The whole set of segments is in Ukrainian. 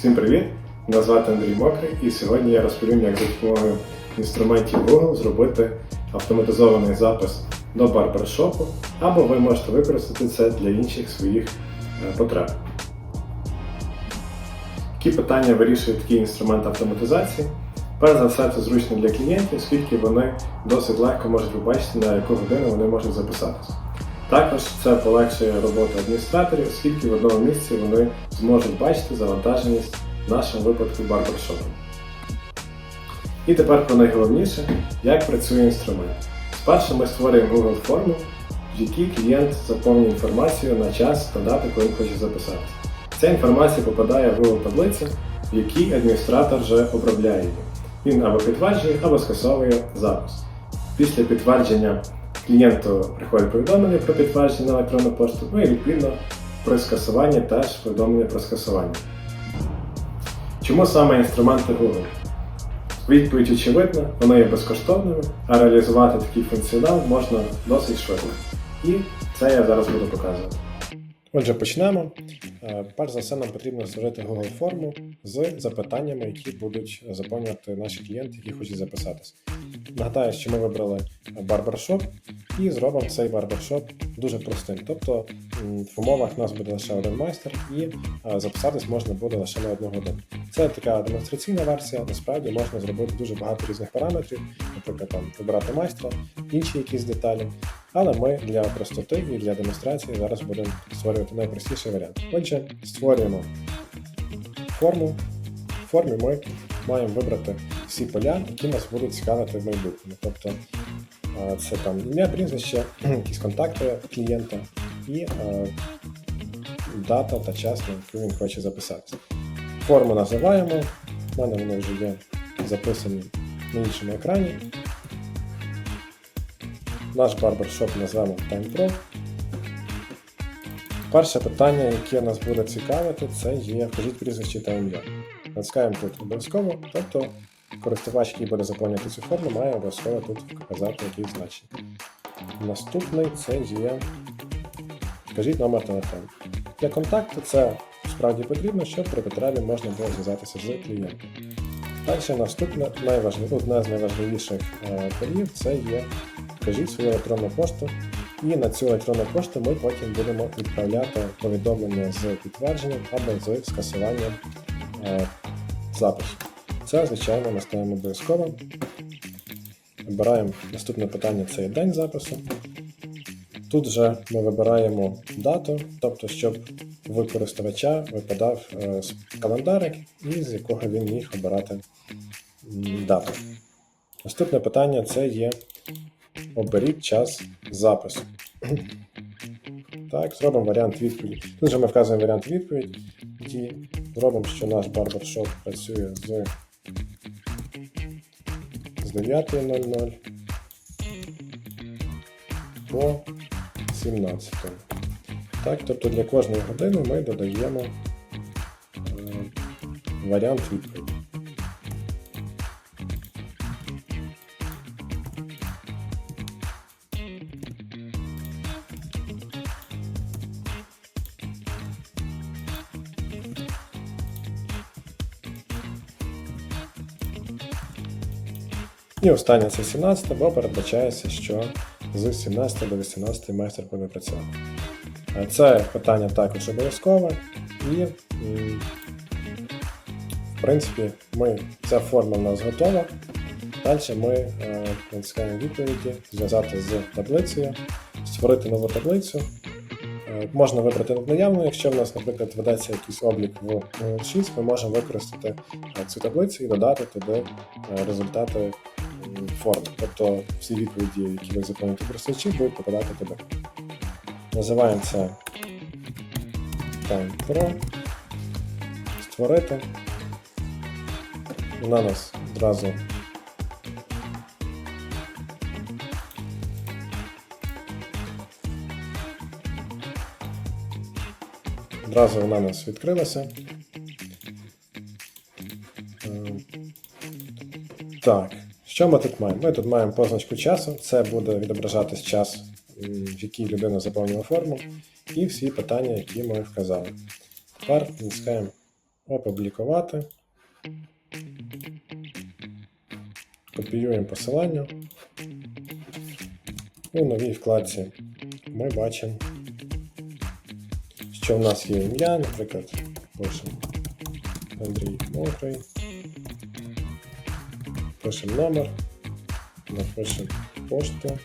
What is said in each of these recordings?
Всім привіт! Мене звати Андрій Мокрий і сьогодні я розповім, як за допомогою інструментів Google зробити автоматизований запис до барбершопу, або ви можете використати це для інших своїх е, потреб. Які питання вирішує такий інструмент автоматизації? Перш за все, це зручно для клієнтів, оскільки вони досить легко можуть побачити, на яку годину вони можуть записатися. Також це полегшує роботу адміністраторів, оскільки в одному місці вони зможуть бачити завантаженість в нашому випадку барбершопу. І тепер про найголовніше, як працює інструмент. Спершу ми створюємо Google форму, в якій клієнт заповнює інформацію на час та дату, коли він хоче записатися. Ця інформація попадає в Google таблицю, в якій адміністратор вже обробляє її. Він або підтверджує, або скасовує запис. Після підтвердження клієнту приходить повідомлення про підтвердження на електронну пошту, ну і відповідно при скасуванні теж повідомлення про скасування. Чому саме інструменти Google? Відповідь очевидна, вони є безкоштовними, а реалізувати такий функціонал можна досить швидко. І це я зараз буду показувати. Отже, почнемо. Е, Перш за все, нам потрібно створити Google форму з запитаннями, які будуть заповнювати наші клієнти, які хочуть записатися. Нагадаю, що ми вибрали барбершоп і зробимо цей барбершоп дуже простим. Тобто в умовах нас буде лише один майстер, і е, записатись можна буде лише на одну годину. Це така демонстраційна версія. Насправді можна зробити дуже багато різних параметрів, наприклад, там вибирати майстра, інші якісь деталі. Але ми для простоти і для демонстрації зараз будемо створювати найпростіший варіант. Отже, створюємо форму. В формі ми маємо вибрати всі поля, які нас будуть цікавити в майбутньому. Тобто це там ім'я, прізвище, якісь контакти клієнта і е, дата та час, на яку він хоче записатися. Форму називаємо. У мене вони вже є записані на іншому екрані. Наш барбершоп назвемо Time Pro. Перше питання, яке нас буде цікавити, це є вкажіть прізвище та ім'я. Натискаємо тут обов'язково, тобто користувач, який буде заповнювати цю форму, має обов'язково тут вказати якийсь значення. Наступний це є вкажіть номер телефону. Для контакту це справді потрібно, щоб при потребі можна було зв'язатися з клієнтом. Далі наступне найважливіше, одне з найважливіших е, полів це є вкажіть свою електронну пошту. І на цю електронну пошту ми потім будемо відправляти повідомлення з підтвердженням або з скасуванням е, запису. Це, звичайно, ми ставимо обов'язково. Вибираємо наступне питання це є день запису. Тут же ми вибираємо дату, тобто, щоб в користувача випадав е, календарик, із якого він міг обирати дату. Наступне питання це є оберіть час запису. Так, зробимо варіант відповіді. Тут же ми вказуємо варіант відповіді зробимо, що наш барбершоп працює з, з 9.00 по 17. Так, тобто для кожної години ми додаємо е, варіант відповіді. І останнє це 17, бо передбачається, що з 17 до 18 майстер буде працювати. Е, Це питання також обов'язкове, і, в принципі, ми, ця форма в нас готова. Далі ми е, натискаємо відповіді, зв'язати з таблицею, створити нову таблицю. Е, Можна вибрати наявну, якщо в нас, наприклад, ведеться якийсь облік в Google 6, ми можемо використати цю таблицю і додати туди результати форми. Тобто всі відповіді, які ви заповните користувачі, будуть попадати туди. Називаємо це Time Pro. Створити. Вона нас одразу Одразу вона нас відкрилася. Е, Так, що ми тут маємо? Ми тут маємо позначку часу, це буде відображатись час, в який людина заповнювала форму, і всі питання, які ми вказали. Тепер натискаємо опублікувати. Копіюємо посилання. У новій вкладці ми бачимо, що в нас є ім'я, наприклад, пишемо Андрій Мокрий. Пишемо номер, напишемо пошту.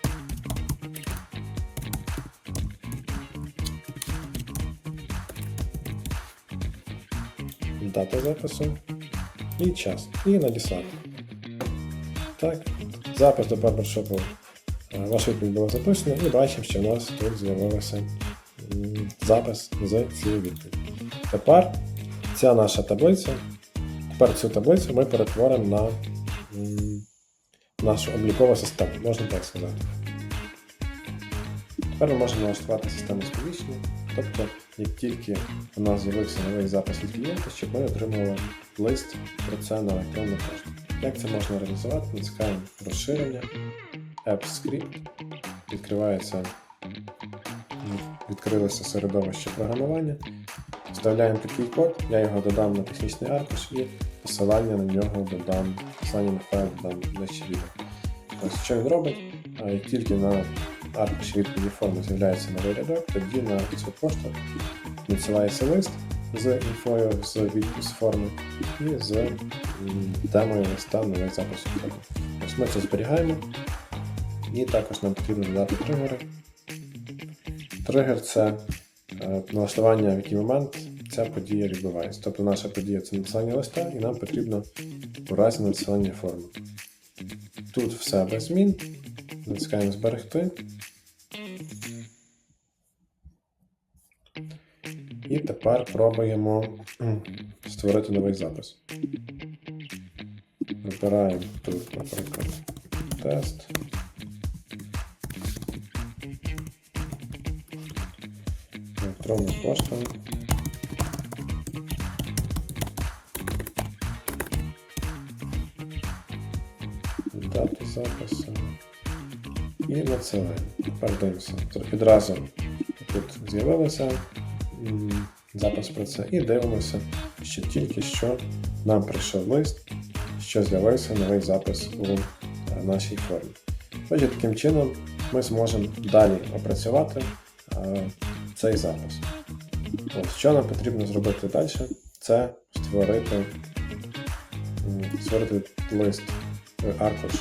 Дата запису і час. І надіслати. Так, запис до барбершопу. е, Ваш відповідь було записано і бачимо, що в нас тут з'явився запис з цієї відповіді. Тепер ця наша таблиця. Тепер цю таблицю ми перетворимо на нашу облікову систему, можна так сказати. Тепер ми можемо налаштувати систему сповіщення, тобто, як тільки у нас з'явився новий запис від клієнта, щоб ми отримали лист про це на електронну пошту. Як це можна реалізувати? Натискаємо розширення, App Script, відкривається, відкрилося середовище програмування. Вставляємо такий код, я його додам на технічний аркуш і посилання на нього додам, посилання на файл додам нижче відео. Ось що він робить, як тільки на аркуші відповіді форми з'являється новий рядок, тоді на цю пошту надсилається лист з інфою з від- з форми і з темою листа новий запис у формі. Ось ми це зберігаємо. І також нам потрібно додати тригери. Тригер це е, налаштування, в який момент ця подія відбувається. Тобто наша подія це надсилання листа, і нам потрібно у разі надсилання форми. Тут все без змін. Натискаємо зберегти. І тепер пробуємо створити новий запис. Вибираємо тут, наприклад, тест. Електронна пошта. Запису. І надсилаємо. Тепер дивимося. Відразу тут з'явилося запис про це. І дивимося, що тільки що нам прийшов лист, що з'явився новий запис у е, нашій формі. Отже, таким чином ми зможемо далі опрацювати е, цей запис. Ось, що нам потрібно зробити далі, це створити, створити лист е, аркуш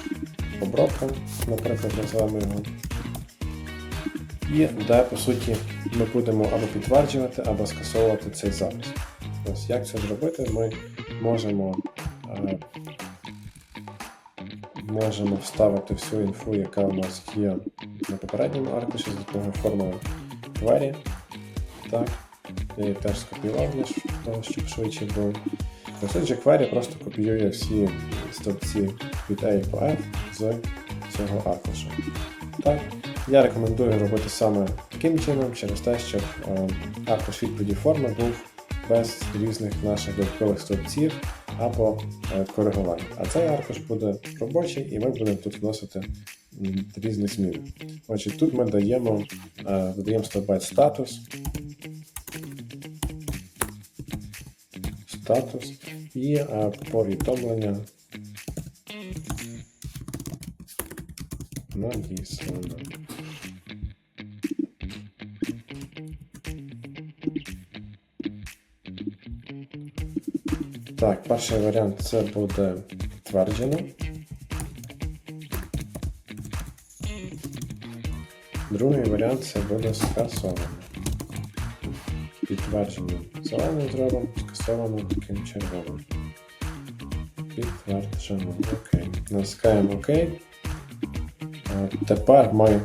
обробка, наприклад, називаємо його. І де, по суті, ми будемо або підтверджувати, або скасовувати цей запис. Ось як це зробити, ми можемо, е, можемо вставити всю інфу, яка у нас є на попередньому аркуші з допомогою формули query. Так, я її теж скопіював щоб швидше було. Ось отже, query просто копіює всі стовпці від A з цього аркушу. Так, я рекомендую робити саме таким чином, через те, щоб е, аркуш відповіді форми був без різних наших додаткових стовпців або е, коригувань. А цей аркуш буде робочий, і ми будемо тут вносити різні зміни. Отже, тут ми даємо, е, додаємо стовбець статус. Статус і е, повідомлення надіслано. Так, перший варіант це буде підтверджено. Другий варіант це буде скасовано. Підтверджено зеленим зробимо, Скасовано таким червоним. Підтверджено. Окей. Натискаємо ОК. Е, Тепер ми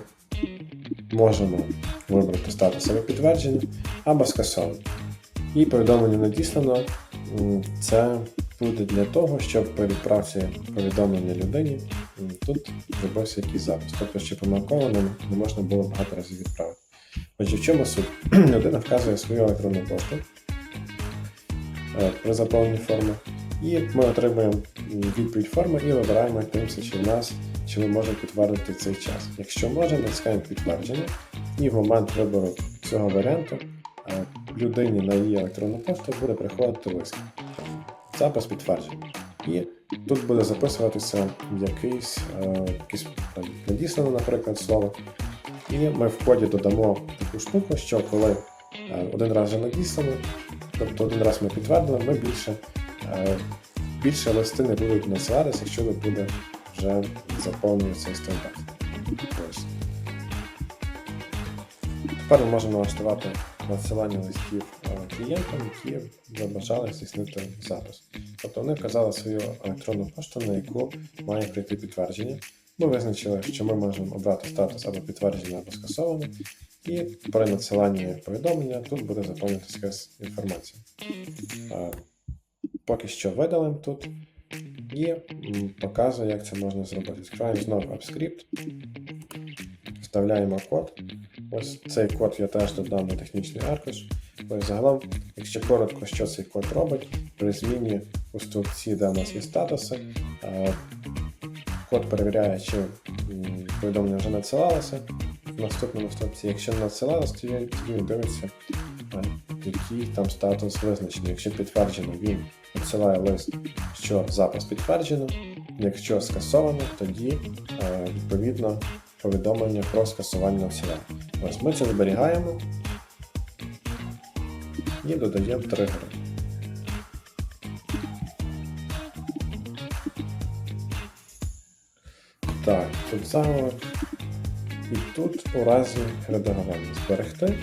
можемо вибрати статус або підтвердження, або скасовано. І повідомлення надіслано. Це буде для того, щоб при відправці повідомлення людині тут зробився якийсь запис. Тобто, що помилково не, можна було багато разів відправити. Отже, в чому суть? Людина вказує свою електронну пошту при заповненні форми. І ми отримуємо відповідь форми і вибираємо, дивимося, чи в нас чи ми можемо підтвердити цей час. Якщо можемо, натискаємо підтвердження, і в момент вибору цього варіанту е, людині на її електронну пошту буде приходити лист. Запис підтверджений. І тут буде записуватися якийсь, е, якийсь надіслане, наприклад, слово. І ми в коді додамо таку штуку, що коли е, один раз вже надіслано, тобто один раз ми підтвердили, ми більше, е, більше листи не будуть надсилатися, якщо тут буде вже заповнений цей стандарт. Тепер ми можемо налаштувати надсилання листів е, клієнтам, які забажали здійснити запис. Тобто вони вказали свою електронну пошту, на яку має прийти підтвердження. Ми визначили, що ми можемо обрати статус або підтвердження, або скасоване, і при надсиланні повідомлення тут буде заповнитися інформація. Е, Поки що видалимо тут і показую, як це можна зробити. Відкриваємо знову AppScript, вставляємо код. Ось цей код я теж додам на технічний аркуш. Ось загалом, якщо коротко, що цей код робить, при зміні у стовпці, де у нас є статуси, е, код перевіряє, чи повідомлення вже надсилалося. В наступному стовпці, якщо не надсилалося, то він- дивиться, який там статус визначений. Якщо підтверджено, він надсилає лист, що запис підтверджено. Якщо скасовано, тоді е, відповідно повідомлення про скасування надсилання. Ось ми це зберігаємо і додаємо тригери. Так, тут заголовок. І тут у разі редагування зберегти.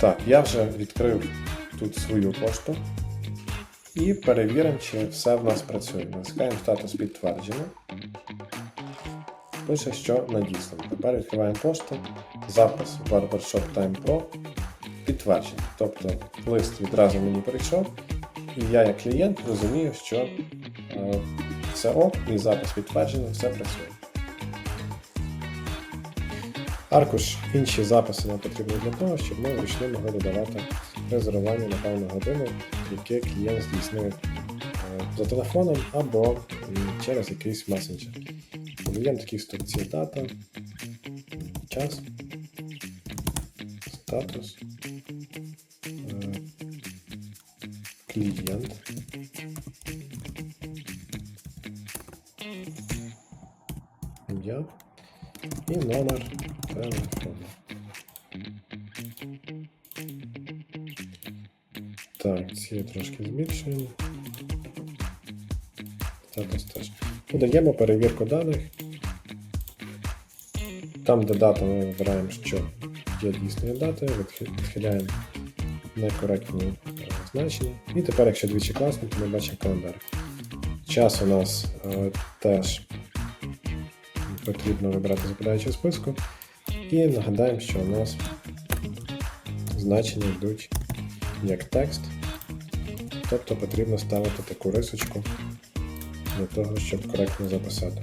Так, я вже відкрив тут свою пошту. І перевіримо, чи все в нас працює. Натискаємо статус підтверджено. Пише, що надіслано. Тепер відкриваємо пошту, запис Barbershop Time Pro підтверджений. Тобто лист відразу мені прийшов, і я як клієнт розумію, що е, все ок, мій запис підтверджено, все працює. Аркуш інші записи нам потрібні для того, щоб ми вручну могли додавати резервування на певну годину, яке клієнт здійснив е, за телефоном або через якийсь месенджер. Додаємо такі стопці дата, час, статус, клієнт. Ім'я і номер телефону. Так, ці трошки збільшуємо. Статус теж. Додаємо перевірку даних. Там, де дата, ми вибираємо, що є дійсною датою, відхиляємо некоректні значення. І тепер, якщо двічі класно, то ми бачимо календар. Час у нас е, теж потрібно вибирати з випадаючого списку. І нагадаємо, що у нас значення йдуть як текст. Тобто потрібно ставити таку рисочку для того, щоб коректно записати.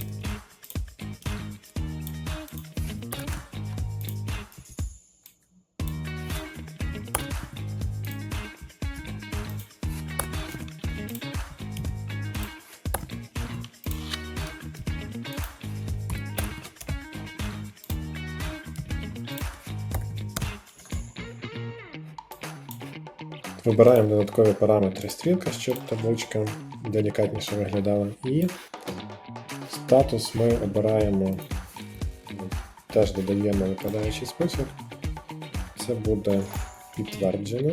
Вибираємо додаткові параметри стрілка, щоб табличка делікатніше виглядала. І статус ми обираємо, теж додаємо випадаючий список. Це буде підтверджено.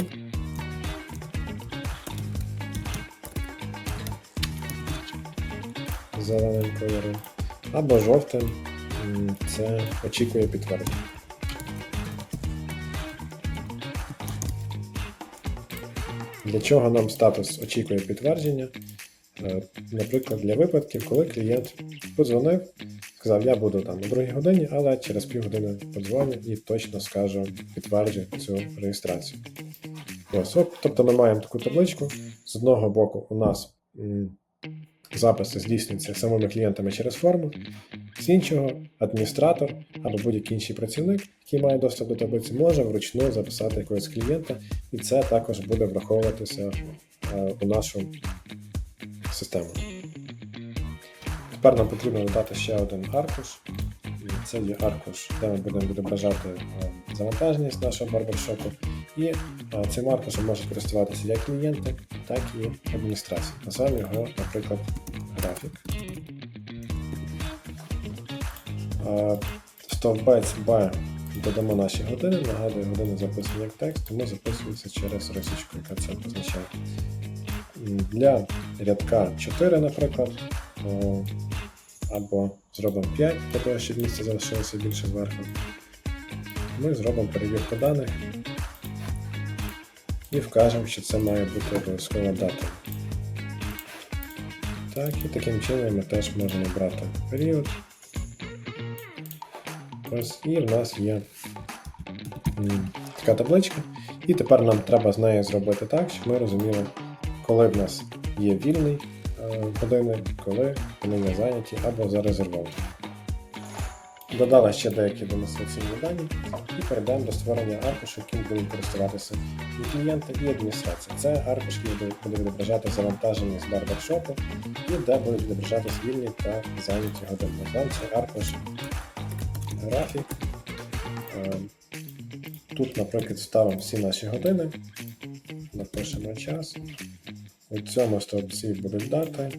Зеленим кольором. Або жовтим це очікує підтвердження. Для чого нам статус очікує підтвердження? Е, Наприклад, для випадків, коли клієнт подзвонив, сказав, я буду там о 2 годині, але через півгодини подзвоню і точно скажу, підтверджу цю реєстрацію. Ось, тобто ми маємо таку табличку. З одного боку, у нас записи здійснюються самими клієнтами через форму, з іншого, адміністратор або будь-який інший працівник, який має доступ до таблиці, може вручну записати якогось клієнта, і це також буде враховуватися е, у нашу систему. Тепер нам потрібно додати ще один аркуш, Це є аркуш, де ми будемо відображати е, завантаженість нашого барбершопу. І е, цим аркушем можуть користуватися як клієнти, так і адміністрація. Назвемо його, наприклад, графік. Е, стовбець Б додамо наші години. Нагадую, години записані як текст, тому записується через рисочку, яка це позначає. Для рядка 4, наприклад, або зробимо 5, для того, щоб місце залишилося більше зверху. Ми зробимо перевірку даних і вкажемо, що це має бути обов'язкова дата. Так, і таким чином ми теж можемо брати період. Ось, і в нас є така табличка. І тепер нам треба з нею зробити так, щоб ми розуміли, коли в нас є вільний е, години, коли вони не зайняті або зарезервовані. Додали ще деякі демонстраційні дані і перейдемо до створення аркушу, яким будуть користуватися і клієнти, і адміністрація. Це аркуш, який буде- відображати завантаження з барбершопу і де будуть відображатись вільні та зайняті години. Це аркуш графік. Е, Тут, наприклад, ставимо всі наші години, напишемо час. У цьому стовпці будуть дати.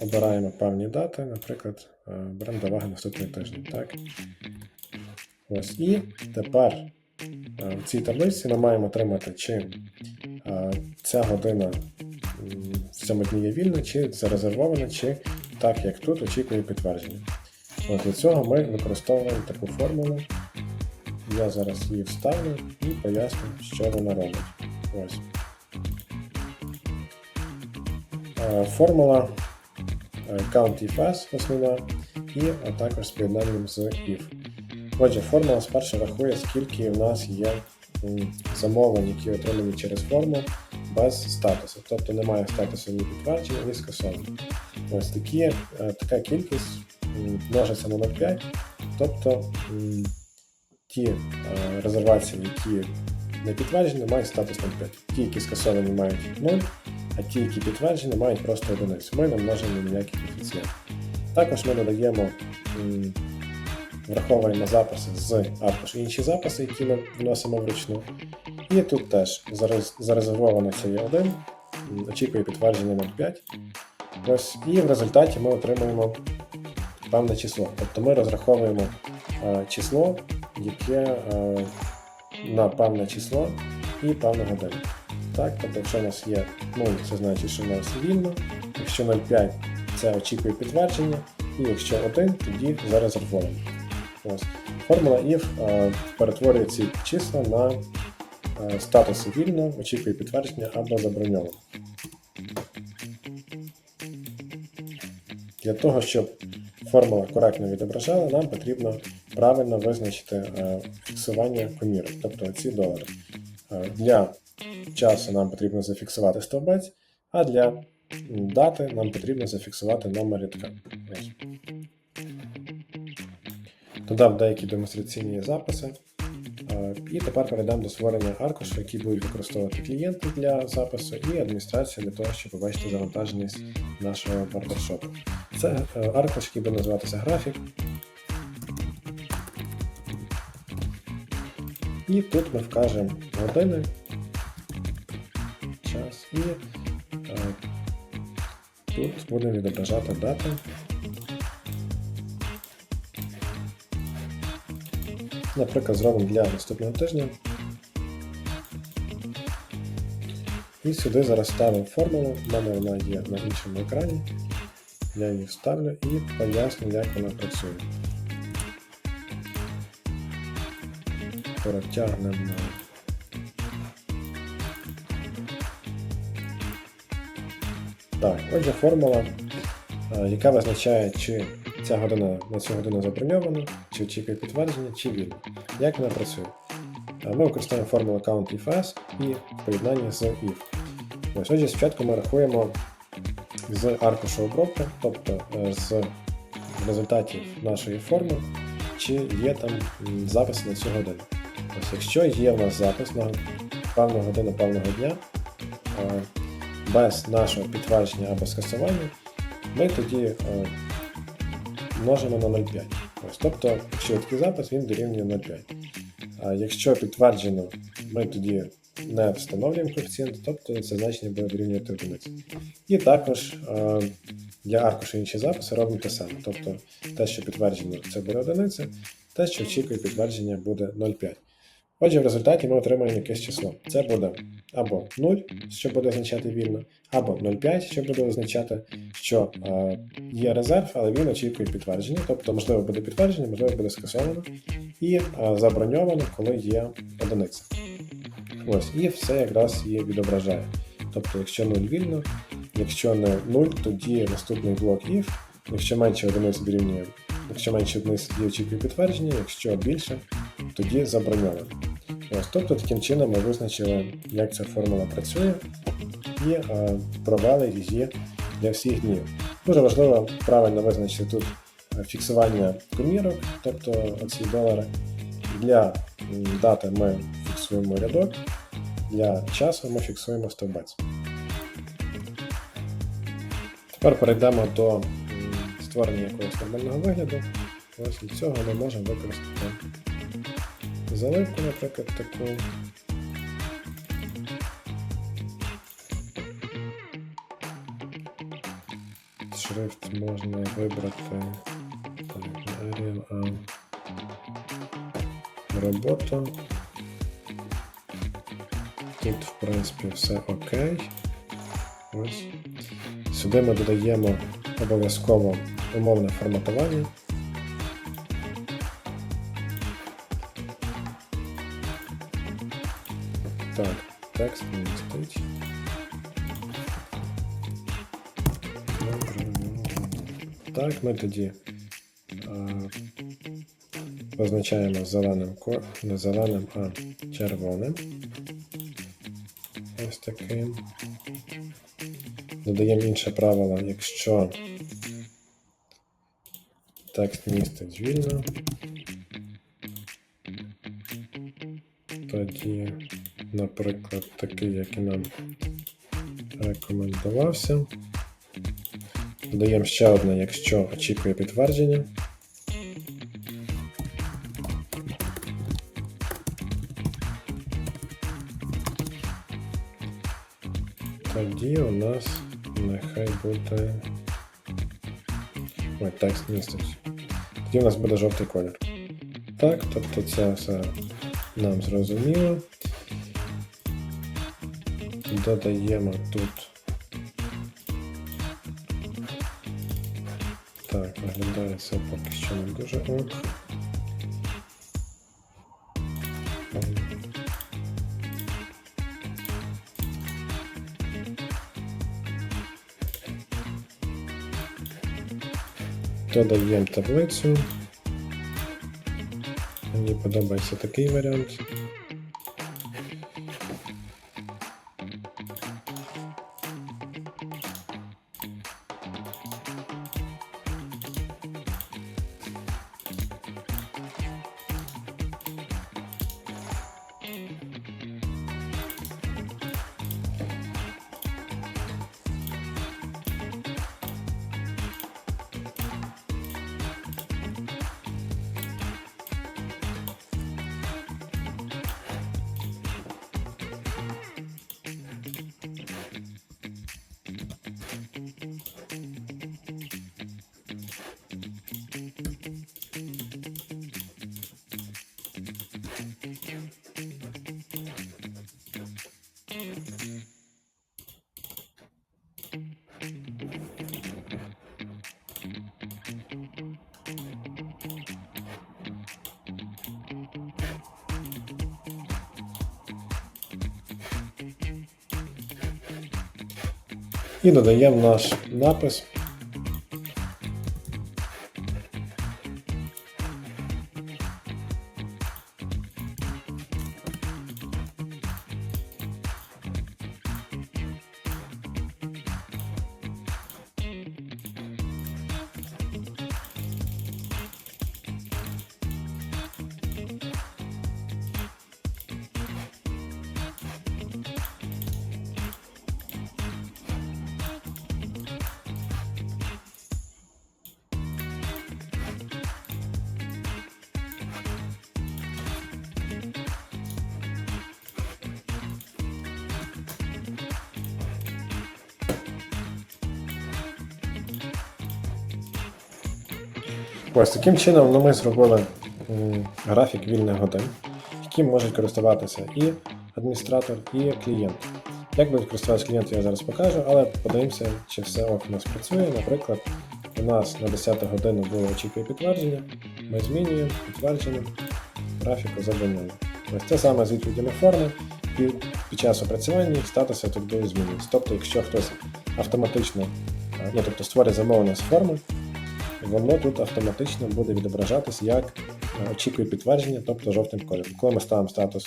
Обираємо певні дати, наприклад, е, беремо до уваги наступний тиждень. Так? Ось. І тепер е, в цій таблиці ми маємо отримати, чи е, ця година м, в цьому дні є вільна, чи зарезервована, чи так як тут очікує підтвердження. От для цього ми використовуємо таку формулу. Я зараз її вставлю і поясню, що вона робить. Ось. Е, Формула е, count основна, і також з поєднанням з if. Отже, формула спершу рахує, скільки в нас є замовлень, які отримані через форму без статусу. Тобто немає статусу ні підтвердження, ні скасовання. Ось такі, е, така кількість множиться на 0,5, тобто ті е, резервації, які не підтверджені, мають статус 0,5. Ті, які скасовані, мають 0, а ті, які підтверджені, мають просто одиницю. Ми не множимо ні ніякий коефіцієнт. Також ми додаємо, враховуємо записи з аркуш інші записи, які ми вносимо вручну. І тут теж зарезервовано це є 1, очікує підтвердження 0,5. Ось, і в результаті ми отримуємо певне число. Тобто ми розраховуємо е, число, яке е, на певне число і певну годину. Так, тобто, якщо у нас є 0, це значить, що у нас вільно, якщо 0,5 це очікує підтвердження, і якщо 1, тоді зарезервовано. Ось. Формула if е, перетворює ці числа на е, статуси вільно, очікує підтвердження або заброньовано. Для того, щоб формула коректно відображала, нам потрібно правильно визначити е, фіксування комірок, тобто ці долари. Для часу нам потрібно зафіксувати стовбець, а для дати нам потрібно зафіксувати номер рядка. Додав деякі демонстраційні записи. Е, І тепер перейдемо до створення аркушу, які будуть використовувати клієнти для запису, і адміністрація для того, щоб побачити завантаженість нашого барбершопу. Це е, аркуш, який буде називатися графік. І тут ми вкажемо години, час і е, тут будемо відображати дати. Наприклад, зробимо для наступного тижня. І сюди зараз ставимо формулу. У мене вона є на іншому екрані. Я її вставлю і поясню, як вона працює. Протягнемо Так, отже, формула, е, яка визначає, чи ця година на цю годину заброньована, очікує підтвердження, чи вільно. Як вона працює? Ми використовуємо формулу count if as і в поєднанні з if. Ось, отже, спочатку ми рахуємо з аркушу обробки, тобто е, з результатів нашої форми, чи є там запис на цю годину. Ось, якщо є в нас запис на певну годину певного дня, е, без нашого підтвердження або скасування, ми тоді е, множимо на 0,5. Ось, тобто швидкий запис він дорівнює 0,5. А якщо підтверджено, ми тоді не встановлюємо коефіцієнт, тобто це значення буде дорівнювати одиниці. І також е, для аркушу інші записи робимо те саме. Тобто те, що підтверджено, це буде одиниця, те, що очікує підтвердження, буде 0,5. Отже, в результаті ми отримаємо якесь число. Це буде або 0, що буде означати вільно, або 0,5, що буде означати, що е, є резерв, але він очікує підтвердження. Тобто, можливо, буде підтвердження, можливо, буде скасовано і е, заброньовано, коли є одиниця. Ось, і все якраз її відображає. Тобто, якщо 0 вільно, якщо не 0, тоді наступний блок if, якщо менше одиниць дорівнює, якщо менше одиниць тоді очікує підтвердження, якщо більше, тоді заброньовано. Тобто таким чином ми визначили, як ця формула працює, і е, провели її для всіх днів. Дуже важливо правильно визначити тут е, фіксування комірок, тобто оці долари. Для дати ми фіксуємо рядок, для часу ми фіксуємо стовбець. Тепер перейдемо до створення якогось нормального вигляду. Ось для цього ми можемо використати заливку, наприклад, таку. Шрифт можна вибрати Arial, а робота. Тут, в принципі, все окей. Ось. Сюди ми додаємо обов'язково умовне форматування. Текст. Добре, ну, Так, ми тоді а, позначаємо зеленим не зеленим, а червоним. Ось таким. Додаємо інше правило, якщо текст містить вільно, тоді, наприклад, такий, як і нам рекомендувався. Додаємо ще одне, якщо очікує підтвердження. Тоді у нас нехай буде. Ой, текст містить. Тоді у нас буде жовтий колір. Так, тобто це все нам зрозуміло. Додаємо тут. Так, виглядає це поки що не дуже ок. Ем, Додаємо таблицю. Мені подобається такий варіант. І додаємо наш напис. Ось таким чином ну, ми зробили графік вільних годин, яким можуть користуватися і адміністратор, і клієнт. Як будуть користуватися клієнти, я зараз покажу, але подивимося, чи все ок у нас працює. Наприклад, у нас на 10 годину було очікує підтвердження. Ми змінюємо підтвердження, графіку забороняємо. Ось це саме з відповідями форми. Під, під час опрацювання статуси тут будуть змінюватися. Тобто, якщо хтось автоматично, ну тобто створить замовлення з форми, воно тут автоматично буде відображатись як е, очікує підтвердження, тобто жовтим кольором. Коли ми ставимо статус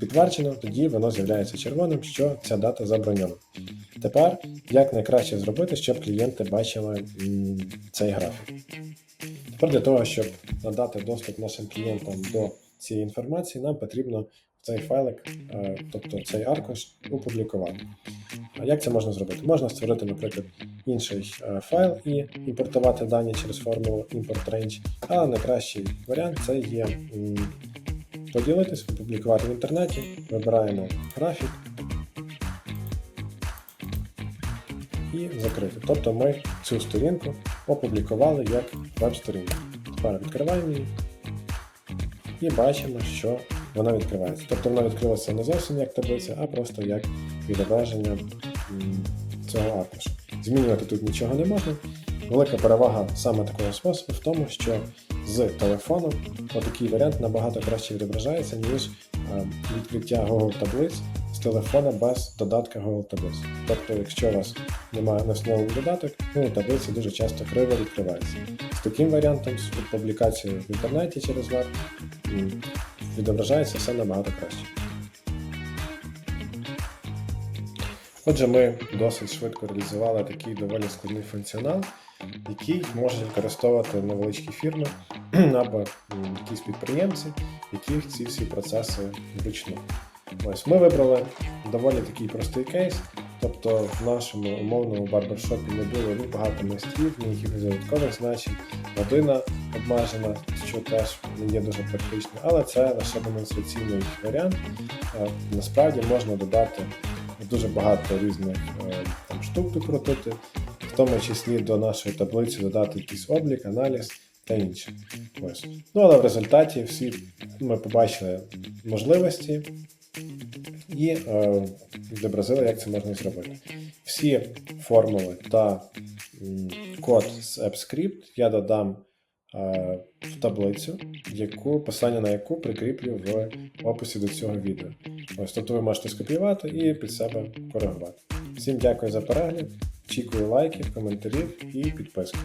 підтверджено, тоді воно з'являється червоним, що ця дата заброньована. Тепер як найкраще зробити, щоб клієнти бачили цей графік. Тепер для того, щоб надати доступ нашим клієнтам до цієї інформації, нам потрібно цей файлик, е, тобто цей аркуш, опублікувати. А як це можна зробити? Можна створити, наприклад, інший е, файл і імпортувати дані через формулу import range, але найкращий варіант це є поділитись, опублікувати в інтернеті, вибираємо графік і закрити. Тобто ми цю сторінку опублікували як веб-сторінку. Тепер відкриваємо її і бачимо, що вона відкривається. Тобто вона відкрилася не зовсім як таблиця, а просто як відображення цього аркушу. Змінювати тут нічого не можна. Велика перевага саме такого способу в тому, що з телефону отакий варіант набагато краще відображається, ніж відкриття Google таблиць з телефона без додатка Google таблиць. Тобто, якщо у вас немає не встановлений додаток, ну таблиці дуже часто криво відкриваються. З таким варіантом, з публікацією в інтернеті через веб, відображається все набагато краще. Отже, ми досить швидко реалізували такий доволі складний функціонал, який можуть використовувати невеличкі фірми або якісь підприємці, яких ці всі процеси вручну. Ось ми вибрали доволі такий простий кейс. Тобто в нашому умовному барбершопі не було ні багато майстрів, ні якихось додаткових значень, година обмежена, що теж не є дуже практично, але це лише демонстраційний варіант. Насправді можна додати дуже багато різних е, там, штук докрутити, в тому числі до нашої таблиці додати якийсь облік, аналіз та інше. Ось. Ну але в результаті всі ми побачили можливості і е, відобразили, як це можна зробити. Всі формули та м, код з AppScript я додам в таблицю, яку, посилання на яку прикріплю в описі до цього відео. Ось, тобто ви можете скопіювати і під себе коригувати. Всім дякую за перегляд. Очікую лайків, коментарів і підписки.